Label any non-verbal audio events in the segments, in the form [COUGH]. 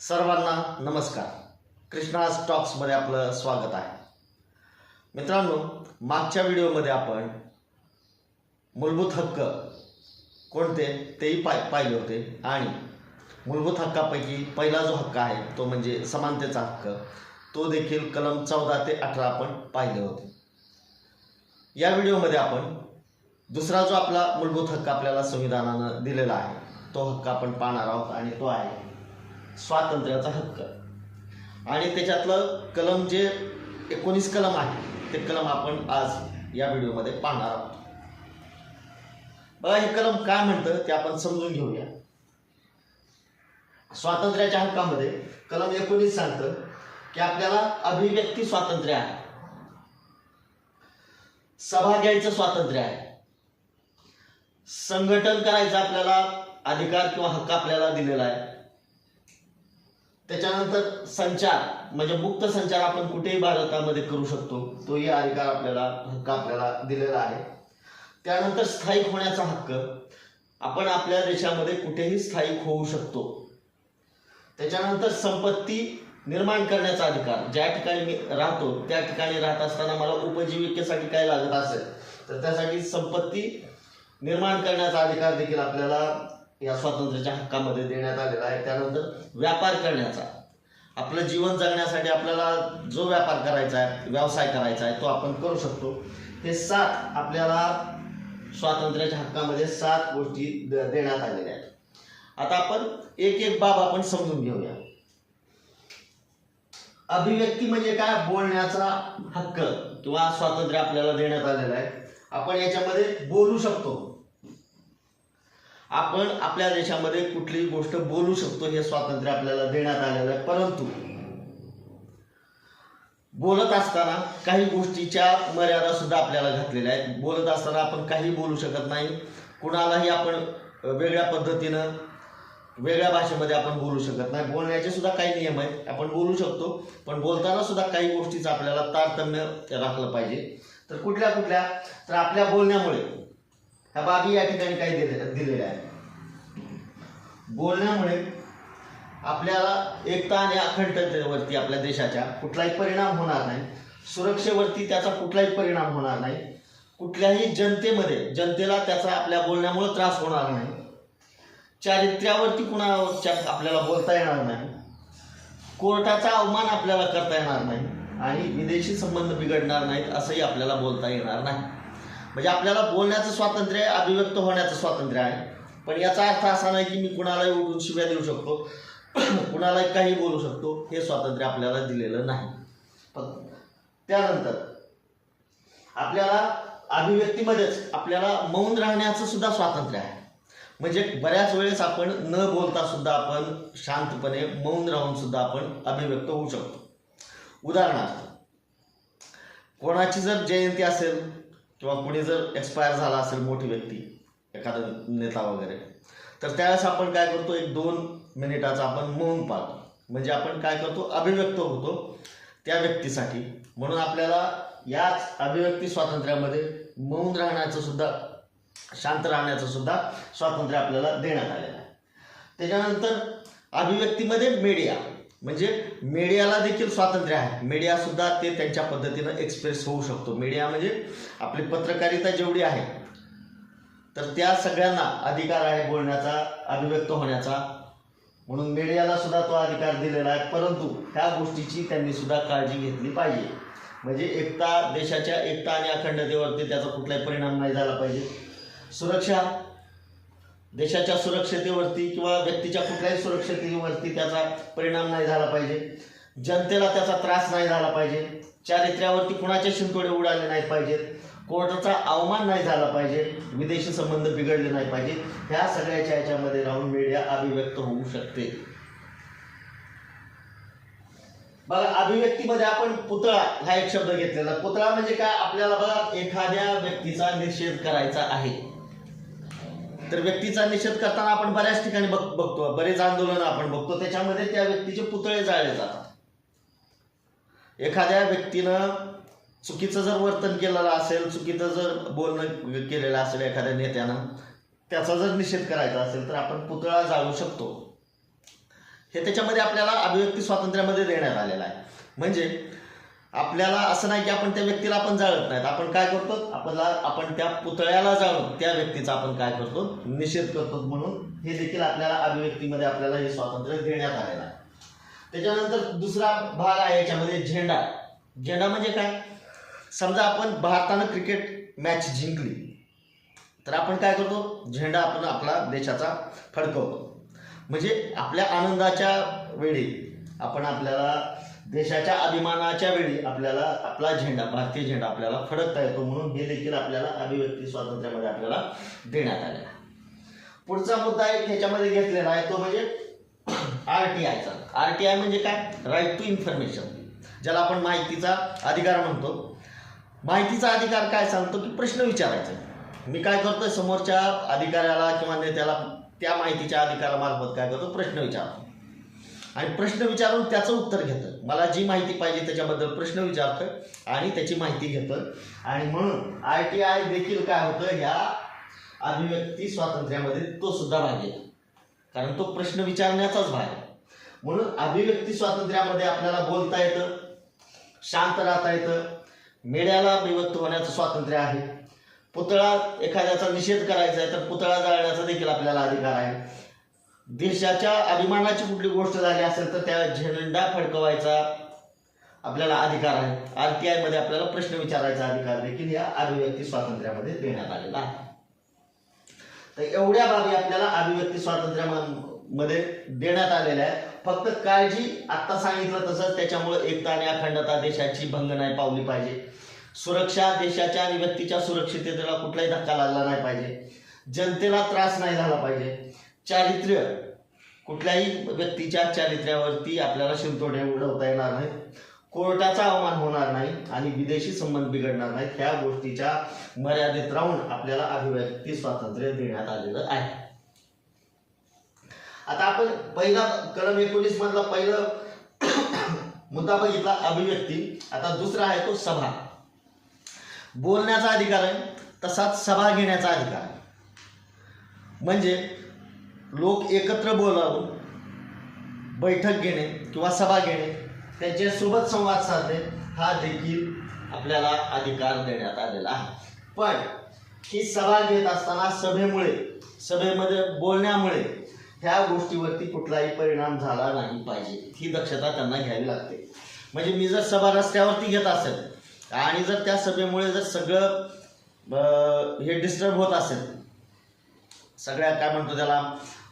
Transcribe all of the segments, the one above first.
सर्वांना नमस्कार. कृष्णा स्टॉक्समध्ये आपलं स्वागत आहे. मित्रांनो मागच्या व्हिडिओमध्ये आपण मूलभूत हक्क कोणते तेही पाय पाहिले होते आणि मूलभूत हक्कापैकी पहिला जो हक्क आहे तो म्हणजे समानतेचा हक्क. तो देखील कलम चौदा ते अठरा आपण पाहिले होते. या व्हिडिओमध्ये आपण दुसरा जो आपला मूलभूत हक्क आपल्याला संविधानानं दिलेला आहे तो हक्क आपण पाहणार आहोत आणि तो आहे स्वातंत्र्याचा हक्क. आणि त्याच्यातलं कलम जे एकोणीस कलम आहे ते कलम आपण आज या व्हिडिओमध्ये पाहणार आहोत. बघा हे कलम काय म्हणतं ते आपण समजून घेऊया. स्वातंत्र्याच्या हक्कामध्ये कलम एकोणीस सांगतं की आपल्याला अभिव्यक्ती स्वातंत्र्य आहे. सभा घ्यायचं स्वातंत्र्य आहे. संघटन करायचं आपल्याला अधिकार किंवा हक्क आपल्याला दिलेला आहे. त्याच्यानंतर संचार म्हणजे मुक्त संचार आपण कुठेही भारतामध्ये करू शकतो. तोही अधिकार आपल्याला हक्क आपल्याला दिलेला आहे. त्यानंतर स्थायिक होण्याचा हक्क. आपण आपल्या देशामध्ये कुठेही स्थायिक होऊ शकतो. त्याच्यानंतर संपत्ती निर्माण करण्याचा अधिकार. ज्या ठिकाणी मी राहतो त्या ठिकाणी राहत असताना मला उपजीविकेसाठी काय लागत असेल तर त्यासाठी संपत्ती निर्माण करण्याचा अधिकार देखील आपल्याला या स्वातंत्र्याच्या हक्कामध्ये देण्यात आलेला आहे. त्यानंतर व्यापार करण्याचा. आपलं जीवन जगण्यासाठी आपल्याला जो व्यापार करायचा आहे व्यवसाय करायचा आहे तो आपण करू शकतो. हे सात आपल्याला स्वातंत्र्याच्या हक्कामध्ये सात गोष्टी देण्यात आलेल्या आहेत. आता आपण एक एक बाब आपण समजून घेऊया. अभिव्यक्ती म्हणजे काय? बोलण्याचा हक्क किंवा स्वातंत्र्य आपल्याला देण्यात आलेलं आहे. आपण याच्यामध्ये बोलू शकतो. आपण आपल्या देशामध्ये कुठलीही गोष्ट बोलू शकतो हे स्वातंत्र्य आपल्याला देण्यात आलेलं आहे. परंतु बोलत असताना काही गोष्टीच्या मर्यादा सुद्धा आपल्याला घातलेल्या आहेत. बोलत असताना आपण काही बोलू शकत नाही. कुणालाही आपण वेगळ्या पद्धतीनं वेगळ्या भाषेमध्ये आपण बोलू शकत नाही. बोलण्याचे सुद्धा काही नियम आहेत. आपण बोलू शकतो पण बोलताना सुद्धा काही गोष्टीचं आपल्याला तारतम्य राखलं पाहिजे. तर कुठल्या कुठल्या? तर आपल्या बोलण्यामुळे ह्या बाबी या ठिकाणी काही दिले दिलेल्या आहेत. बोलण्यामुळे आपल्याला एकता आणि अखंडतेवरती आपल्या देशाच्या कुठलाही परिणाम होणार नाही. सुरक्षेवरती त्याचा कुठलाही परिणाम होणार नाही. कुठल्याही जनतेमध्ये जनतेला त्याचा आपल्या बोलण्यामुळे त्रास होणार नाही. चारित्र्यावरती कुणाच्या आपल्याला बोलता येणार नाही. कोर्टाचा अवमान आपल्याला करता येणार नाही. आणि विदेशी संबंध बिघडणार नाहीत असंही आपल्याला बोलता येणार नाही. म्हणजे आपल्याला बोलण्याचं स्वातंत्र्य आहे, अभिव्यक्त होण्याचं स्वातंत्र्य आहे. पण याचा अर्थ असा नाही की मी कुणालाही उठून शिव्या देऊ शकतो [CLEARS THROAT] कुणालाही काही बोलू शकतो. हे स्वातंत्र्य आपल्याला दिलेलं नाही. पण त्यानंतर आपल्याला अभिव्यक्तीमध्येच आपल्याला मौन राहण्याचं सुद्धा स्वातंत्र्य आहे. म्हणजे बऱ्याच वेळेस आपण न बोलता सुद्धा आपण शांतपणे मौन राहून सुद्धा आपण अभिव्यक्त होऊ शकतो. उदाहरणार्थ कोणाची जर जयंती असेल किंवा कुणी जर एक्सपायर झाला असेल मोठी व्यक्ती एखादा नेता वगैरे तर त्यावेळेस आपण काय करतो? एक दोन मिनिटाचा आपण मौन पाळतो. म्हणजे आपण काय करतो? अभिव्यक्त होतो त्या व्यक्तीसाठी. म्हणून आपल्याला याच अभिव्यक्ती स्वातंत्र्यामध्ये मौन राहण्याचं सुद्धा शांत राहण्याचं सुद्धा स्वातंत्र्य आपल्याला देण्यात आलेलं आहे. त्याच्यानंतर अभिव्यक्तीमध्ये मीडिया म्हणजे मीडियाला देखील स्वातंत्र्य आहे. मीडिया सुद्धा ते त्यांच्या पद्धतीनं एक्सप्रेस होऊ शकतो. मीडिया म्हणजे आपली पत्रकारिता जेवढी आहे तर त्या सगळ्यांना अधिकार आहे बोलण्याचा अभिव्यक्त होण्याचा. म्हणून मीडियाला सुद्धा तो अधिकार दिलेला आहे. परंतु ह्या गोष्टीची त्यांनी सुद्धा काळजी घेतली पाहिजे. म्हणजे एकता देशाच्या एकता आणि अखंडतेवरती त्याचा कुठलाही परिणाम नाही झाला पाहिजे. सुरक्षा देशाच्या सुरक्षतेवरती किंवा व्यक्तीच्या कुठल्याही सुरक्षतेवरती त्याचा परिणाम नाही झाला पाहिजे. जनतेला त्याचा त्रास नाही झाला पाहिजे. चारित्र्यावरती कुणाचे शिंतोडे उडाले नाही पाहिजेत. कोर्टाचा अवमान नाही झाला पाहिजे. विदेशी संबंध बिघडले नाही पाहिजे ह्या सगळ्याच्या याच्यामध्ये राहून मीडिया अभिव्यक्त होऊ शकते. बघा अभिव्यक्तीमध्ये आपण पुतळा हा एक शब्द घेतलेला. पुतळा म्हणजे काय? आपल्याला बघा एखाद्या व्यक्तीचा निषेध करायचा आहे. तर व्यक्तीचा निषेध करताना आपण बऱ्याच ठिकाणी बघ बघतो. बरेच आंदोलन आपण बघतो. त्याच्यामध्ये त्या व्यक्तीचे पुतळे जाळले जातात. एखाद्या व्यक्तीनं चुकीचं जर वर्तन केलेलं असेल चुकीचं जर बोलणं केलेलं असेल एखाद्या नेत्यानं त्याचा जर निषेध करायचा असेल तर आपण पुतळा जाळू शकतो. हे त्याच्यामध्ये आपल्याला अभिव्यक्ती स्वातंत्र्यामध्ये देण्यात आलेलं आहे. म्हणजे आपल्याला असं नाही की आपण त्या व्यक्तीला आपण जाळत नाहीत. आपण काय करतो? आपल्याला आपण त्या पुतळ्याला जाळून त्या व्यक्तीचा आपण काय करतो? निषेध करतो म्हणून हे देखील आपल्याला अभिव्यक्तीमध्ये आपल्याला हे स्वातंत्र्य देण्यात आलेलं आहे. त्याच्यानंतर दुसरा भाग आहे याच्यामध्ये झेंडा. झेंडा म्हणजे काय? समजा आपण भारतानं क्रिकेट मॅच जिंकली तर आपण काय करतो? झेंडा आपण आपला देशाचा फडकवतो. म्हणजे आपल्या आनंदाच्या वेळी आपण आपल्याला देशाच्या अभिमानाच्या वेळी आपल्याला आपला झेंडा भारतीय झेंडा आपल्याला फडकता येतो म्हणून हे देखील आपल्याला अभिव्यक्ती स्वातंत्र्यामध्ये आपल्याला देण्यात आलेला आहे. पुढचा मुद्दा एक ह्याच्यामध्ये घेतलेला आहे तो म्हणजे आर टी आयचा आर टी आय म्हणजे काय? राईट टू इन्फॉर्मेशन ज्याला आपण माहितीचा अधिकार म्हणतो. माहितीचा अधिकार काय सांगतो? की प्रश्न विचारायचा. मी काय करतोय? समोरच्या अधिकाऱ्याला किंवा नेत्याला त्या माहितीच्या अधिकारामार्फत काय करतो? प्रश्न विचारतो. आणि प्रश्न विचारून त्याचं उत्तर घेतं. मला जी माहिती पाहिजे त्याच्याबद्दल प्रश्न विचारतं आणि त्याची माहिती घेतं आणि म्हणून आय टी आय देखील काय होतं ह्या अभिव्यक्ती स्वातंत्र्यामध्ये तो सुद्धा भाग येतो कारण तो प्रश्न विचारण्याचाच भाग आहे. म्हणून अभिव्यक्ती स्वातंत्र्यामध्ये आपल्याला बोलता येतं शांत राहता येतं. मेड्याला विभक्त होण्याचं स्वातंत्र्य आहे. पुतळा एखाद्याचा निषेध करायचा आहे तर पुतळा जाळण्याचा देखील आपल्याला अधिकार आहे. देशाच्या अभिमानाची कुठली गोष्ट झाली असेल तर त्या झेंडा फडकवायचा आपल्याला अधिकार आहे. आर टी आयमध्ये आपल्याला प्रश्न विचारायचा अधिकार देखील या अभिव्यक्ती स्वातंत्र्यामध्ये देण्यात आलेला आहे. तर एवढ्या बाबी आपल्याला अभिव्यक्ती स्वातंत्र्यामध्ये देण्यात आलेल्या आहे फक्त काळजी आत्ता सांगितलं तसंच त्याच्यामुळे एकता आणि अखंडता देशाची भंग नाही पावली पाहिजे. सुरक्षा देशाच्या आणि व्यक्तीच्या सुरक्षिततेला कुठलाही धक्का लागला नाही पाहिजे. जनतेला त्रास नाही झाला पाहिजे. चारित्र्य. कुठल्याही व्यक्तीच्या चारित्र्यावरती आपल्याला शिंतोडे उडवता येणार नाही कोर्टाचा अवमान होणार नाही आणि विदेशी संबंध बिघडणार नाहीत. ह्या गोष्टीच्या मर्यादेत राहून आपल्याला अभिव्यक्ती स्वातंत्र्य देण्यात आलेलं आहे. आता आपण पहिला कलम एकोणीस मधला पहिलं [COUGHS] मुद्दा बघितला अभिव्यक्ती. आता दुसरा आहे तो सभा. बोलण्याचा अधिकार आहे तसाच सभा घेण्याचा अधिकार आहे. म्हणजे लोक एकत्र बोलावून बैठक घेणे किंवा सभा घेणे त्यांच्यासोबत संवाद साधणे हा देखील आपल्याला अधिकार देण्यात आलेला आहे. पण ही सभा घेत असताना सभेमुळे सभेमध्ये बोलण्यामुळे ह्या गोष्टीवरती कुठलाही परिणाम झाला नाही पाहिजे. ही दक्षता त्यांना घ्यावी लागते. म्हणजे मी जर सभा रस्त्यावरती घेत असेल आणि जर त्या सभेमुळे जर सगळं हे डिस्टर्ब होत असेल सगळ्या काय म्हणतो त्याला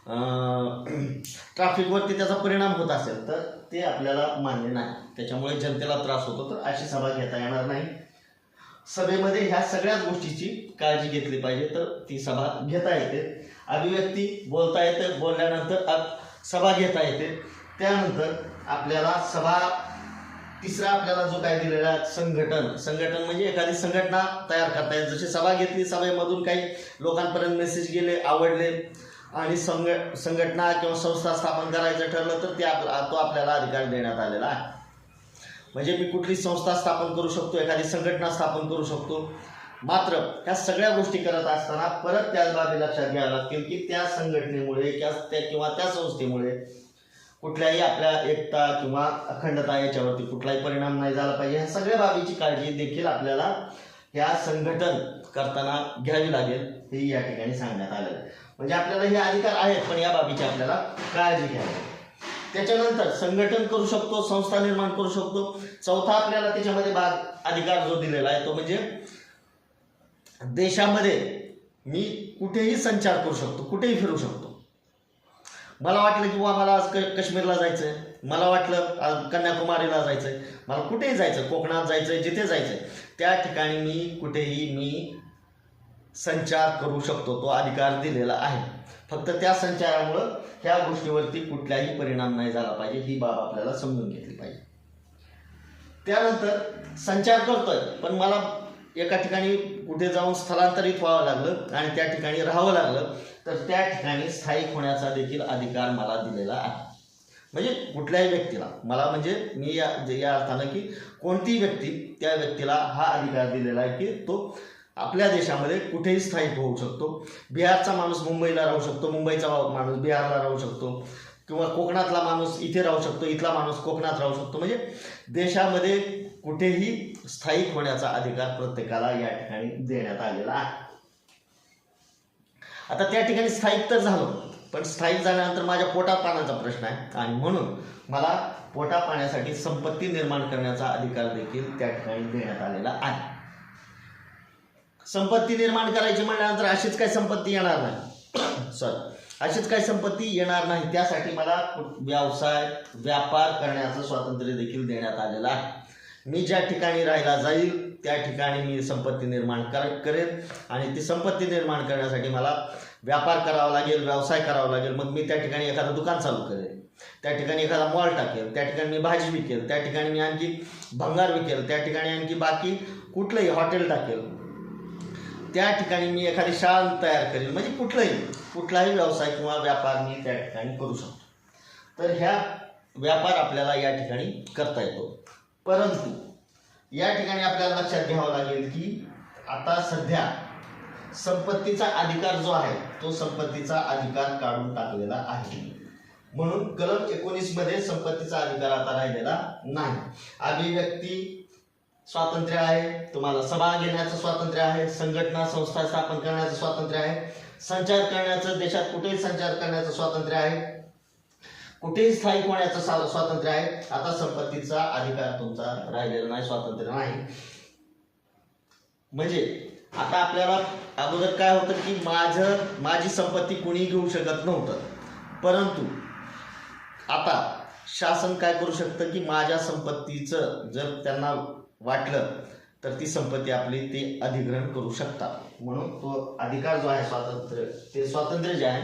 ट्राफिकवरती [CLEARS THROAT] त्याचा परिणाम होत असेल तर ते आपल्याला मान्य नाही. त्याच्यामुळे जनतेला त्रास होतो. तर अशी सभा घेता येणार नाही. सभेमध्ये ह्या सगळ्याच गोष्टीची काळजी घेतली पाहिजे. तर ती सभा घेता येते. अभिव्यक्ती बोलता येते. बोलल्यानंतर सभा घेता येते. त्यानंतर आपल्याला सभा तिसरा आपल्याला जो काय दिलेला संघटन संघटन म्हणजे एखादी संघटना तयार करता येईल. जशी सभा घेतली सभेमधून काही लोकांपर्यंत मेसेज गेले आवडले आणि संघ संघटना किंवा संस्था स्थापन करायचं ठरलं तर ते आपला तो आपल्याला अधिकार देण्यात आलेला आहे. म्हणजे मी कुठली संस्था स्थापन करू शकतो एखादी संघटना स्थापन करू शकतो. मात्र ह्या सगळ्या गोष्टी करत असताना परत त्याच बाबी लक्षात घ्याव्या लागतील की त्या संघटनेमुळे किंवा त्या किंवा त्या संस्थेमुळे कुठल्याही आपल्या एकता किंवा अखंडता याच्यावरती कुठलाही परिणाम नाही झाला पाहिजे. ह्या सगळ्या बाबीची काळजी देखील आपल्याला ह्या संघटन करताना घ्यावी लागेल हे या ठिकाणी सांगण्यात आलेलं आहे. म्हणजे आपल्याला हे अधिकार आहेत पण या बाबीची आपल्याला काळजी घ्यावी त्याच्यानंतर संघटन करू शकतो संस्था निर्माण करू शकतो. चौथा आपल्याला त्याच्यामध्ये भाग अधिकार जो दिलेला आहे तो म्हणजे देशामध्ये मी कुठेही संचार करू शकतो कुठेही फिरू शकतो. मला वाटलं की मला आज क काश्मीरला जायचं आहे मला वाटलं आज कन्याकुमारीला जायचं आहे मला कुठेही जायचं कोकणात जायचं आहे जिथे जायचं आहे त्या ठिकाणी मी कुठेही मी संचार करू शकतो तो अधिकार दिलेला आहे. फक्त त्या संचारामुळं ह्या गोष्टीवरती कुठलाही परिणाम नाही झाला पाहिजे ही बाब आपल्याला समजून घेतली पाहिजे. त्यानंतर संचार करतोय पण मला एका ठिकाणी कुठे जाऊन स्थलांतरित व्हावं लागलं आणि त्या ठिकाणी राहावं लागलं तर त्या ठिकाणी स्थायिक होण्याचा देखील अधिकार मला दिलेला आहे. म्हणजे कुठल्याही व्यक्तीला मला म्हणजे मी या या अर्थानं की कोणतीही व्यक्ती त्या व्यक्तीला हा अधिकार दिलेला आहे की तो आपल्या देशामध्ये कुठेही स्थायिक होऊ शकतो. बिहारचा माणूस मुंबईला राहू शकतो मुंबईचा माणूस बिहारला राहू शकतो. किंवा कोकणातला माणूस इथे राहू शकतो इथला माणूस कोकणात राहू शकतो. म्हणजे देशामध्ये कुठेही स्थायिक होण्याचा अधिकार प्रत्येकाला या ठिकाणी देण्यात आलेला आहे. आता त्या ठिकाणी स्थायिक तर झालो पण स्थायिक झाल्यानंतर माझ्या पोटात पाण्याचा प्रश्न आहे. आणि म्हणून मला पोटा पाण्यासाठी संपत्ती निर्माण करण्याचा अधिकार देखील त्या ठिकाणी देण्यात आलेला आहे. संपत्ती निर्माण करायची म्हणल्यानंतर अशीच काही संपत्ती येणार नाही. सॉरी अशीच काही संपत्ती येणार नाही. त्यासाठी मला व्यवसाय व्यापार करण्याचं स्वातंत्र्य देखील देण्यात आलेलं आहे. मी ज्या ठिकाणी राहायला जाईल त्या ठिकाणी मी संपत्ती निर्माण कर करेन. आणि ती संपत्ती निर्माण करण्यासाठी मला व्यापार करावा लागेल व्यवसाय करावा लागेल. मग मी त्या ठिकाणी एखादं दुकान चालू करेन. त्या ठिकाणी एखादा मॉल टाकेल त्या ठिकाणी मी भाजी विकेल त्या ठिकाणी मी आणखी भंगार विकेल. त्या ठिकाणी आणखी बाकी कुठलंही हॉटेल टाकेल. त्या ठिकाणी मी एखादी शाळा तयार करेल. म्हणजे कुठलंही कुठलाही व्यवसाय किंवा व्यापार मी त्या ठिकाणी करू शकतो. तर ह्या व्यापार आपल्याला या ठिकाणी करता येतो. परंतु या ठिकाणी आपल्याला लक्षात घ्यावं लागेल की आता सध्या संपत्तीचा अधिकार जो आहे तो संपत्तीचा अधिकार काढून टाकलेला आहे. म्हणून कलम एकोणीसमध्ये संपत्तीचा अधिकार आता राहिलेला नाही. अभिव्यक्ती स्वातंत्र्य आहे. तुम्हाला सभा घेण्याचं स्वातंत्र्य आहे. संघटना संस्था स्थापन करण्याचं स्वातंत्र्य आहे. संचार करण्याचं देशात कुठेही संचार करण्याचं स्वातंत्र्य आहे. कुठेही स्थायिक होण्याचं स्वातंत्र्य आहे. आता संपत्तीचा अधिकार तुमचा राहिलेला नाही स्वातंत्र्य नाही. म्हणजे आता आपल्याला अगोदर काय होतं की माझं माझी संपत्ती कुणी घेऊ शकत नव्हतं. परंतु आता शासन काय करू शकतं की माझ्या संपत्तीचं जर त्यांना वाटलं तर ती संपत्ती आपली ते अधिग्रहण करू शकतात. म्हणून तो अधिकार जो आहे स्वातंत्र्य ते स्वातंत्र्य जे आहे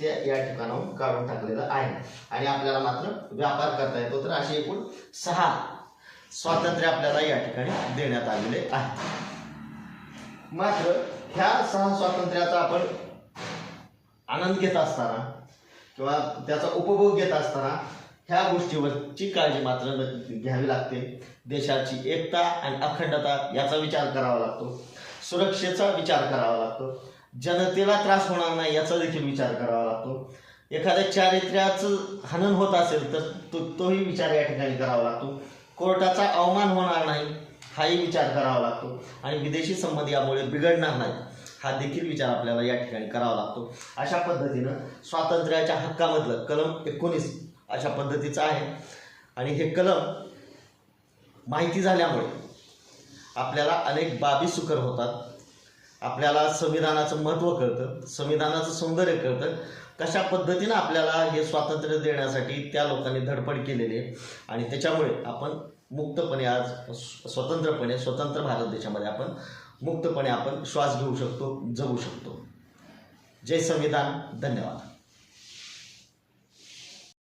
ते या ठिकाणाहून काढून टाकलेलं आहे. आणि आपल्याला मात्र व्यापार करता येतो तर असे एकूण सहा स्वातंत्र्य आपल्याला या ठिकाणी देण्यात आलेले आहे मात्र ह्या सहा स्वातंत्र्याचा आपण आनंद घेत असताना किंवा त्याचा उपभोग घेत असताना ह्या गोष्टीवरची काळजी मात्र घ्यावी लागते. देशाची एकता आणि अखंडता याचा विचार करावा लागतो. सुरक्षेचा विचार करावा लागतो. जनतेला त्रास होणार नाही याचा देखील विचार करावा लागतो. एखाद्या चारित्र्याचं हनन होत असेल तर तो तोही विचार या ठिकाणी करावा लागतो. कोर्टाचा अवमान होणार नाही हाही विचार करावा लागतो. आणि विदेशी संबंध यामुळे बिघडणार नाही हा देखील विचार आपल्याला या ठिकाणी करावा लागतो. अशा पद्धतीनं स्वातंत्र्याच्या हक्कामधलं कलम एकोणीस अशा पद्धतीचं आहे. आणि हे कलम माहिती झाल्यामुळे आपल्याला अनेक बाबी सुकर होतात. आपल्याला संविधानाचं महत्त्व कळतं संविधानाचं सौंदर्य कळतं. कशा पद्धतीनं आपल्याला हे स्वातंत्र्य देण्यासाठी त्या लोकांनी धडपड केलेली आहे आणि त्याच्यामुळे आपण मुक्तपणे आज स्व- स्वतंत्रपणे स्वतंत्र भारत देशामध्ये आपण मुक्तपणे आपण श्वास घेऊ शकतो जगू शकतो. जय संविधान. धन्यवाद.